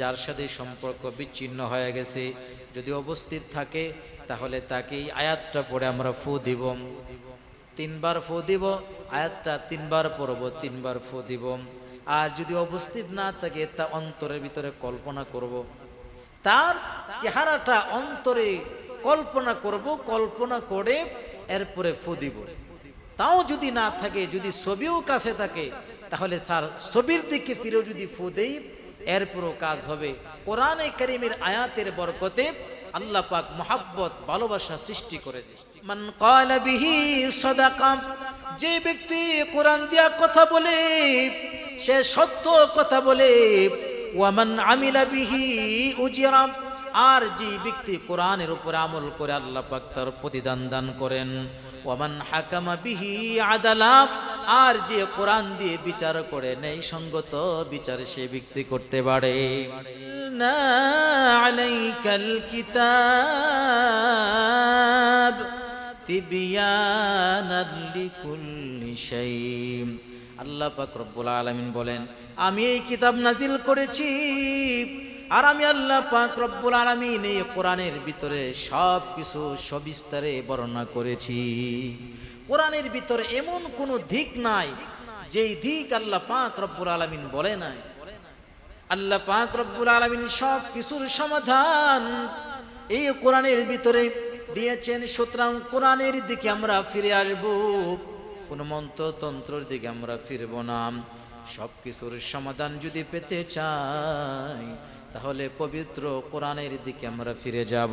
যার সাথে সম্পর্ক বিচ্ছিন্ন হয়ে গেছে, যদি উপস্থিত থাকে, তাহলে তাকে আয়াতটা পড়ে আমরা ফু দিব। তিনবার ফু দিব, আয়াতটা তিনবার পড়ব, তিনবার ফু দিব। আর যদি উপস্থিত না থাকে, তা অন্তরের ভিতরে কল্পনা করব। তার চেহারাটা অন্তরে কল্পনা করব, কল্পনা করে এরপরে ফু দিব। তাও যদি না থাকে, যদি ছবিও কাছে থাকে, তাহলে স্যার ছবির দিকে ফিরেও যদি ফু দেই এরপরও কাজ হবে। কোরআনে করিমের আয়াতের বরকতে আল্লাহ পাক মোহাব্বত, ভালোবাসা সৃষ্টি করেছে। মান বিহি সাদাকা, যে ব্যক্তি কোরআন দিয়া কথা বলে, সে সত্য কথা বলে ওয়ামান আমিলা বিহি উজিরাম আর যে ব্যক্তি কোরআনের উপর আমল করে আল্লাহ পাক তার প্রতিদান দান করেন। ওয়ামান হাকামা বিহি আদালাম আর যে কোরআন দিয়ে বিচার করে নেই, সঙ্গত বিচার সে ব্যক্তি করতে পারে। না আল্লাহ পাক রব্বুল আলামিন বলেন, আমি এই কিতাব নাজিল করেছি আর আমি আল্লাহ পাক রব্বুল আলামিন এই কোরআনের ভিতরে সব কিছু সবিস্তারে বর্ণনা করেছি। কোরআনের ভিতরে এমন কোনো দিক নাই, যেই দিক আল্লাহ পাক রব্বুল আলামিন বলে নাই। আল্লাহ পাক রব্বুল আলামিন সব কিছুর সমাধান এই কোরআনের ভিতরে দিয়েছেন। সুতরাং কোরআনের দিকে আমরা ফিরে আসব, কোন মন্ত্রতন্ত্রের দিকে আমরা ফিরব না। সব কিছুর সমাধান যদি পেতে চাই, তাহলে পবিত্র কোরআনের দিকে আমরা ফিরে যাব।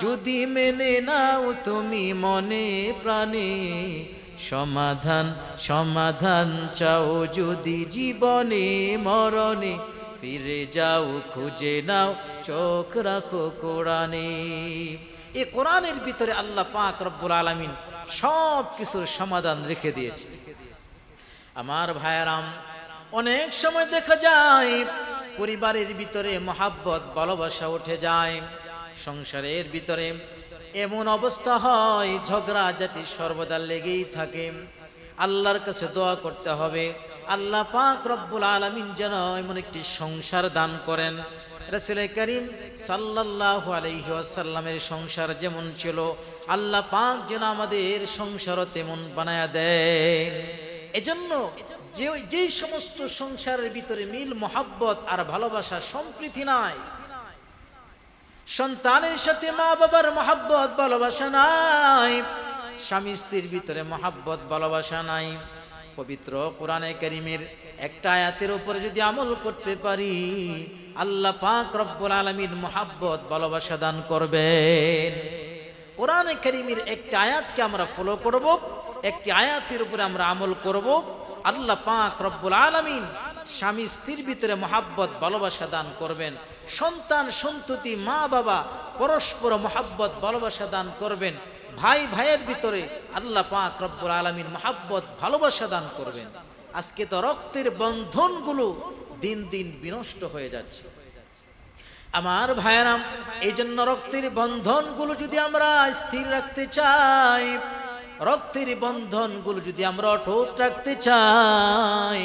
যদি মেনে নাও তুমি মনে প্রাণে, সমাধান সমাধান চাও যদি জীবনে, মরণে, ফিরে যাও, খুঁজে নাও, চোখ রাখো কোরআনে। এ কোরআনের ভিতরে আল্লাহ পাক রব্বুল আলামিন সব কিছুর সমাধান রেখে দিয়েছে। আমার ভাইয়ারাম, অনেক সময় দেখা যায়, পরিবারের ভিতরে মহাব্বত, ভালোবাসা উঠে যায়। সংসারের ভিতরে এমন অবস্থা হয়, ঝগড়া জাতি সর্বদা লেগেই থাকে। আল্লাহর কাছে দোয়া করতে হবে। আল্লাহ পাক রব্বুল আলমিন যেন এমন একটি সংসার দান করেন। রসুল করিম সাল্লাহ সংসার যেমন ছিল, আল্লাহ পাক যেন আমাদের সংসারও তেমন বানায়া দেয় এজন্য যে যেই সমস্ত সংসারের ভিতরে মিল, মোহাব্বত আর ভালোবাসা সম্প্রীতি নাই সন্তানের সাথে মা বাবার মহাব্বত, ভালোবাসা নাই। স্বামী স্ত্রীর ভিতরে মহাব্বত, ভালোবাসা নাই। পবিত্র কোরআনে করিমের একটা আয়াতের উপরে যদি আমল করতে পারি, আল্লাহ পাক রব্বুল আলমীর মহাব্বত, ভালোবাসা দান করবেন। কোরআনে করিমের একটা আয়াতকে আমরা ফলো করব, একটি আয়াতের উপরে আমরা আমল করব। আল্লাহ পাক রব্বুল আলমিন স্বামী স্ত্রীর ভিতরে মহাব্বত, ভালোবাসা দান করবেন। সন্তান সন্ততি, মা বাবা পরস্পর মহাব্বত, ভালোবাসা দান করবেন। ভাই, ভাইয়ের ভিতরে আল্লাহ পাক রব্বুল আলমিন মহাব্বত, ভালোবাসা দান করবেন। আজকে তো রক্তের বন্ধনগুলো দিন দিন বিনষ্ট হয়ে যাচ্ছে। আমার ভাইয়ারাম এই জন্য রক্তের বন্ধনগুলো যদি আমরা স্থির রাখতে চাই, রক্তের বন্ধনগুলো যদি আমরা অটুট রাখতে চাই,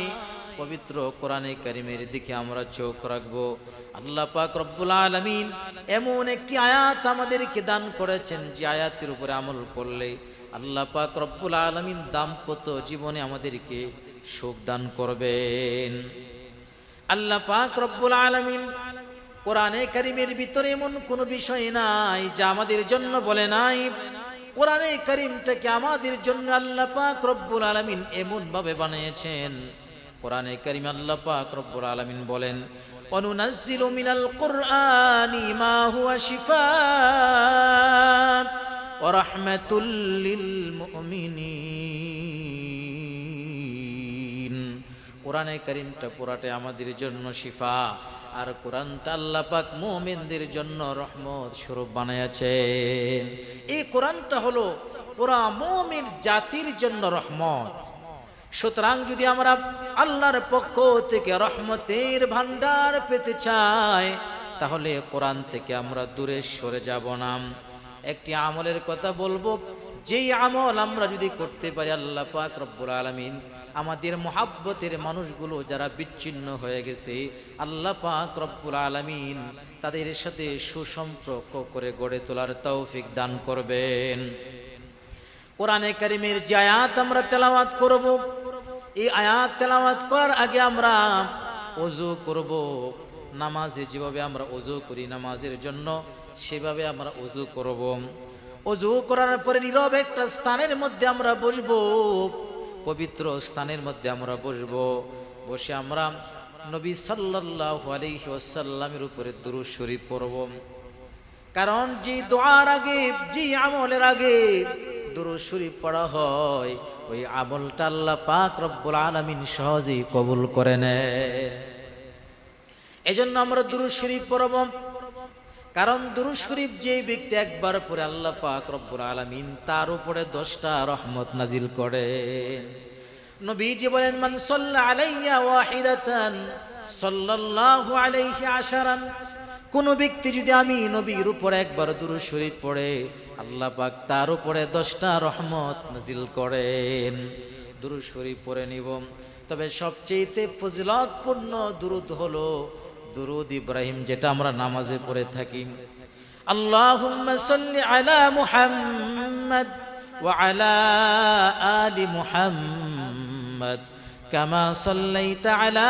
পবিত্র কোরআনে কারিমের দিকে আমরা চোখ রাখব। আল্লাহ পাক রব্বুল আলমিন এমন একটি আয়াত আমাদেরকে দান করেছেন যে আয়াতের উপরে আমল করলে আল্লাহ পাক রব্বুল আলমিন দাম্পত্য জীবনে আমাদেরকে সুখ দান করবেন। আল্লাহ পাক রব্বুল আলমিন কোরআনে করিমের ভিতরে এমন কোনো বিষয় নাই যা আমাদের জন্য বলে নাই। কোরআনে করিমটাকে আমাদের জন্য আল্লাহ পাক রব্বুল আলমিন এমন ভাবে বানিয়েছেন। কোরআনে করিম আল্লাহ পাক রব্বুল আলমিন বলেন وننزل من القرآن ما هو شفاء ورحمة للمؤمنين কোরআনে করিমটা পুরাটে আমাদের জন্য শিফা আর কোরআনটা আল্লাহ পাক মুমিনদের জন্য রহমত স্বরূপ বানাইয়াছেন এই কোরআনটা হলো পুরা মুমিন জাতির জন্য রহমত সুতরাং যদি আমরা আল্লাহর পক্ষ থেকে রহমতের ভান্ডার পেতে চাই, তাহলে কোরআন থেকে আমরা দূরে সরে যাব না। একটি আমলের কথা বলব, যেই আমল আমরা যদি করতে পারি আল্লাহ পাক রব্বুল আলমিন, আমাদের মহাব্বতের মানুষগুলো যারা বিচ্ছিন্ন হয়ে গেছে, আল্লাহ পাক রব্বুল আলমিন তাদের সাথে সুসম্পর্ক করে গড়ে তোলার তৌফিক দান করবেন। কোরআনে কারিমের যে আয়াত আমরা তেলাওয়াত করব, এই আয়াত তেলাওয়াত করার আগে আমরা অজু করব। নামাজে যেভাবে আমরা অজু করি নামাজের জন্য, সেভাবে আমরা অজু করব। অজু করার পরে নীরব একটা স্থানের মধ্যে আমরা বসবো, পবিত্র স্থানের মধ্যে আমরা বসবো। বসে আমরা নবী আলাইহি ওয়াসাল্লামের উপরে দুরূদ শরীফ পড়ব। কারণ যে দোয়ার আগে যে আমলের আগে দুরূদ শরীফ পড়া হয়, ওই আমলটা আল্লাহ পাক রব্বুল আলামিন সহজেই কবুল করে নেয় এজন্য আমরা দুরূদ শরীফ পড়ব। কারণ দুরূদ শরীফ যে ব্যক্তি একবার পরে আল্লাহ পাক রব্বুল আলামিন, তার উপরে দশটা রহমত নাজিল করেন নবীজি বলেন, মান সাল্লা আলাইয়া ওয়াহিদাতান, সাল্লাল্লাহু আলাইহি আশারান। কোন ব্যক্তি যদি আমি নবীর উপর একবার দুরূদ শরীফ পড়ে, আল্লাহ পাক তার উপরে দশটা রহমত নাজিল করেন। দুরূদ শরীফ পড়ে নিব। তবে সবচেয়েতে ফজিলতপূর্ণ দুরুদ হলো দুরুদ ইব্রাহিম, যেটা আমরা নামাজে পড়ে থাকি। সাল্লি আলা মুহাম্মদ ওয়া আলা আলি মুহাম্মদ, কামা সাল্লাইতা আলা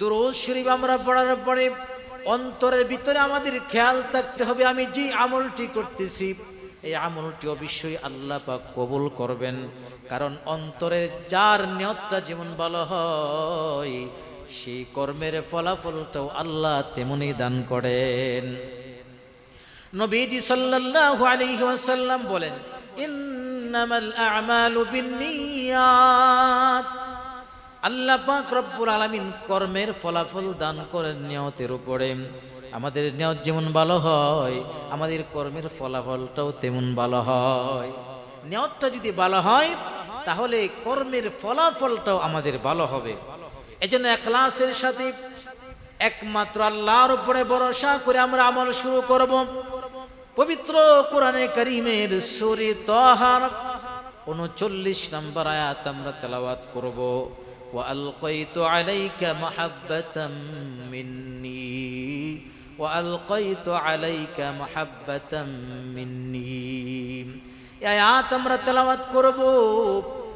দুরুদ শরীফ আমরা পড়ার পরে অন্তরের ভিতরে আমাদের খেয়াল থাকতে হবে, আমি যে আমলটি করতেছি, এই আমলটি অবশ্যই আল্লাহ পাক কবুল করবেন। কারণ অন্তরের যার নিয়তটা যেমন ভালো হয়, সেই কর্মের ফলাফলটাও আল্লাহ তেমনই দান করেন। নবীজি সাল্লাল্লাহু আলাইহি ওয়াসাল্লাম বলেন, ইন্নামাল আ'মালু বিন্নিয়াত আল্লাহ পাক রব্বুল আলামিন কর্মের ফলাফল দান করেন নিয়তের উপরে। আমাদের নিয়ত যেমন ভালো হয়, আমাদের কর্মের ফলাফলটাও তেমন ভালো হয়। নিয়তটা যদি ভালো হয়, তাহলে কর্মের ফলাফলটাও আমাদের ভালো হবে। এজন্য এখলাসের সাথে একমাত্র আল্লাহর উপরে ভরসা করে আমরা আমল শুরু করব। পবিত্র কোরআনে করিমের সুরে তহার উনচল্লিশ নম্বর আয়াত আমরা তেলাওয়াত করব। وألقيت عليك محبة مني وألقيت عليك محبة مني এই আয়াত আমরা তেলাওয়াত করব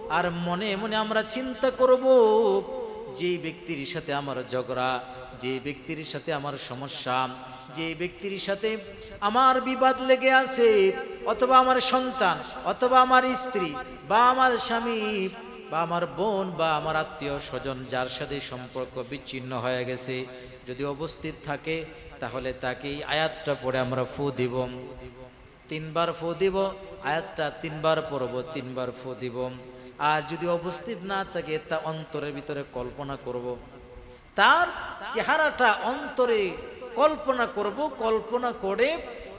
আর মনে মনে আমরা চিন্তা করব যে ব্যক্তির সাথে আমার ঝগড়া যে ব্যক্তির সাথে আমার সমস্যা যে ব্যক্তির সাথে আমার বিবাদ লেগে আছে অথবা আমার সন্তান অথবা আমার স্ত্রী বা আমার স্বামী বা আমার বোন বা আমার আত্মীয় স্বজন যার সাথে সম্পর্ক বিচ্ছিন্ন হয়ে গেছে, যদি উপস্থিত থাকে, তাহলে তাকে এই আয়াতটা পড়ে আমরা ফু দিব। তিনবার ফু দিব, আয়াতটা তিনবার পড়ব, তিনবার ফু দিব। আর যদি উপস্থিত না থাকে, তা অন্তরের ভিতরে কল্পনা করব। তার চেহারাটা অন্তরে কল্পনা করব, কল্পনা করে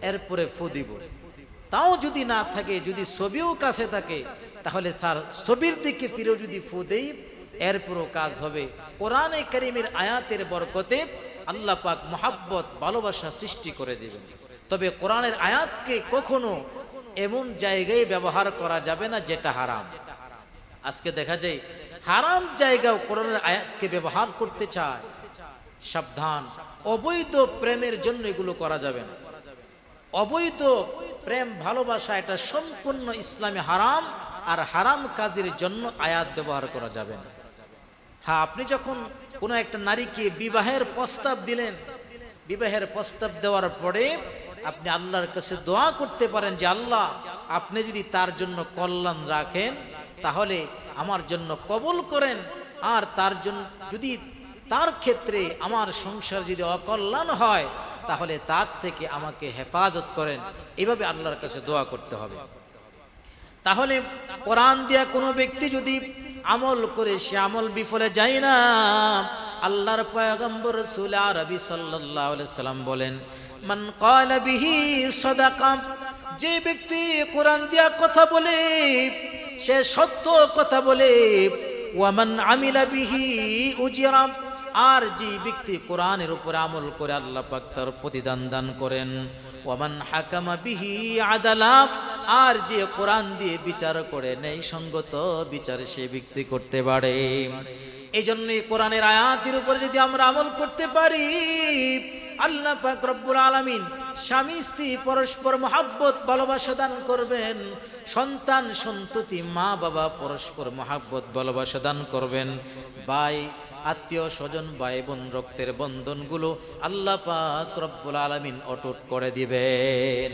এরপরে ফু দিব। তাও যদি না থাকে, যদি ছবিও কাছে থাকে তাহলে স্যার, ছবির দিকে ফিরেও যদি ফু দেই, এরপরও কাজ হবে। কোরআনে করিমের আয়াতের বরকতে আল্লাহ পাক মোহাব্বত, ভালোবাসা সৃষ্টি করে দেবেন। তবে কোরআনের আয়াতকে কখনো এমন জায়গায় ব্যবহার করা যাবে না যেটা হারাম। আজকে দেখা যায়, হারাম জায়গাও কোরআনের আয়াতকে ব্যবহার করতে চায়। সাবধান, অবৈধ প্রেমের জন্য এগুলো করা যাবে না। অবৈধ প্রেম, ভালোবাসা, এটা সম্পূর্ণ ইসলামে হারাম। আর হারাম কাজের জন্য আয়াত ব্যবহার করা যাবে না। হ্যাঁ আপনি যখন কোনো একটা নারীকে বিবাহের প্রস্তাব দিলেন, বিবাহের প্রস্তাব দেওয়ার পরে আপনি আল্লাহর কাছে দোয়া করতে পারেন যে, আল্লাহ, আপনি যদি তার জন্য কল্যাণ রাখেন, তাহলে আমার জন্য কবুল করেন। আর তার জন্য, যদি তার ক্ষেত্রে আমার সংসার যদি অকল্যাণ হয়, তাহলে তার থেকে আমাকে হেফাজত করেন। এভাবে আল্লাহর কাছে দোয়া করতে হবে। তাহলে কোরআন দিয়া কোনো ব্যক্তি যদি আমল করে, সে আমল বিফলে যায় না। আল্লাহর পয়গম্বর রসুল আরবি সাল্লাল্লাহু আলাইহি সাল্লাম বলেন, মান ক্বালা বিহি সাদাকা যে ব্যক্তি কোরআন দিয়া কথা বলে, সে সত্য কথা বলে, ওয়ামান আমিলা বিহি উজিরাম আর যে ব্যক্তি কোরআনের উপরে আমল করে, আল্লাহ পাক তার প্রতিদান দান করেন, ওয়ামান হাকামা বিহি আদালা আর যে কোরআন দিয়ে বিচার করে নেই, সঙ্গত বিচার সে ব্যক্তি করতে পারে। এই জন্য কোরআনের আয়াতের উপরে যদি আমরা আমল করতে পারি, আল্লাহ রব্বুল আলামিন স্বামী, স্ত্রী, পরস্পর মহাব্বত, ভালোবাসা দান করবেন, সন্তান, সন্ততি, মা, বাবা, পরস্পর মহাব্বত, ভালোবাসা দান করবেন। ভাই, আত্মীয় স্বজন, ভাই বোন, রক্তের বন্ধনগুলো আল্লাহ পাক রব্বুল আলামিন অটুট করে দিবেন।